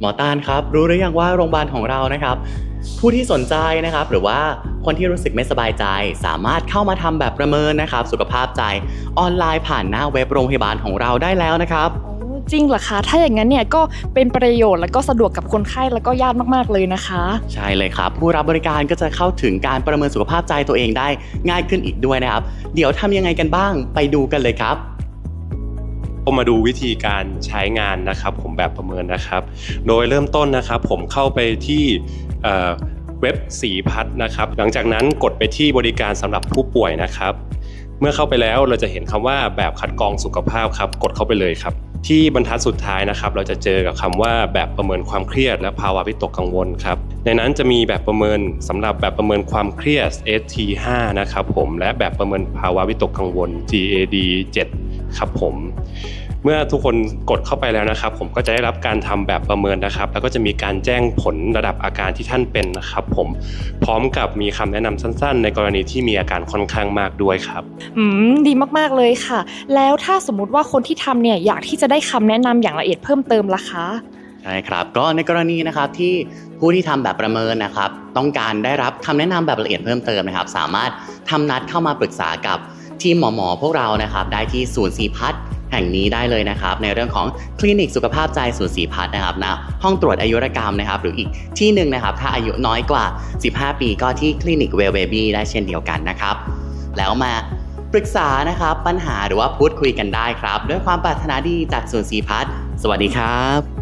หมอตาลครับ รู้หรือยังว่าโรงพยาบาลของเรานะครับ ผู้ที่สนใจนะครับ หรือว่าคนที่รู้สึกไม่สบายใจ สามารถเข้ามาทำแบบประเมินนะครับ สุขภาพใจออนไลน์ผ่านหน้าเว็บโรงพยาบาลของเราได้แล้วนะครับโอ้จริงเหรอคะ ถ้าอย่างนั้นเนี่ยก็เป็นประโยชน์แล้วก็สะดวกกับคนไข้แล้วก็ญาติมากๆเลยนะคะ ใช่เลยครับ ผู้รับบริการก็จะเข้าถึงการประเมินสุขภาพใจตัวเองได้ง่ายขึ้นอีกด้วยนะครับ เดี๋ยวทำยังไงกันบ้างไปดูกันเลยครับก็ มาดูวิธีการใช้งานนะครับ ผมแบบประเมินนะครับ โดยเริ่มต้นนะครับ ผมเข้าไปที่เว็บสีพัดนะครับ หลังจากนั้นกดไปที่บริการสำหรับผู้ป่วยนะครับ เมื่อเข้าไปแล้วเราจะเห็นคำว่าแบบคัดกรองสุขภาพครับ กดเข้าไปเลยครับ ที่บรรทัดสุดท้ายนะครับ เราจะเจอกับคำว่าแบบประเมินความเครียด และภาวะวิตกกังวลครับ ในนั้นจะมีแบบประเมินสำหรับแบบประเมินความเครียด ST5 นะครับผม และแบบประเมินภาวะวิตกกังวล GAD 7 ครับผมเมื่อทุกคนกดเข้าไปแล้วนะครับ ผมก็จะได้รับการทำแบบประเมินนะครับ แล้วก็จะมีการแจ้งผลระดับอาการที่ท่านเป็นนะครับ ผมพร้อมกับมีคำแนะนำสั้น ๆ ในกรณีที่มีอาการค่อนข้างมากด้วยครับอืมดีมากๆเลยค่ะ แล้วถ้าสมมุติว่าคนที่ทำเนี่ยอยากที่จะได้คำแนะนำอย่างละเอียดเพิ่มเติมล่ะคะใช่ครับก็ในกรณีนะครับที่ผู้ที่ทำแบบประเมินนะครับ ต้องการได้รับคำแนะนำแบบละเอียดเพิ่มเติมนะครับ สามารถทำนัดเข้ามาปรึกษากับ ทีมหมอหมอๆพวกเรานะครับได้ที่ศูนย์สีพัฒน์แห่งนี้ได้เลยนะครับ ในเรื่องของคลินิกสุขภาพใจศูนย์สีพัฒน์นะครับณห้องตรวจอายุรกรรมนะครับหรืออีกที่หนึ่งนะครับ ถ้าอายุน้อยกว่า 15 ปีก็ที่คลินิกเวลเบบี้ได้เช่นเดียวกันนะครับ แล้วมาปรึกษานะครับปัญหาหรือว่าพูดคุยกันได้ครับ ด้วยความปรารถนาดีจากศูนย์สีพัฒน์สวัสดีครับ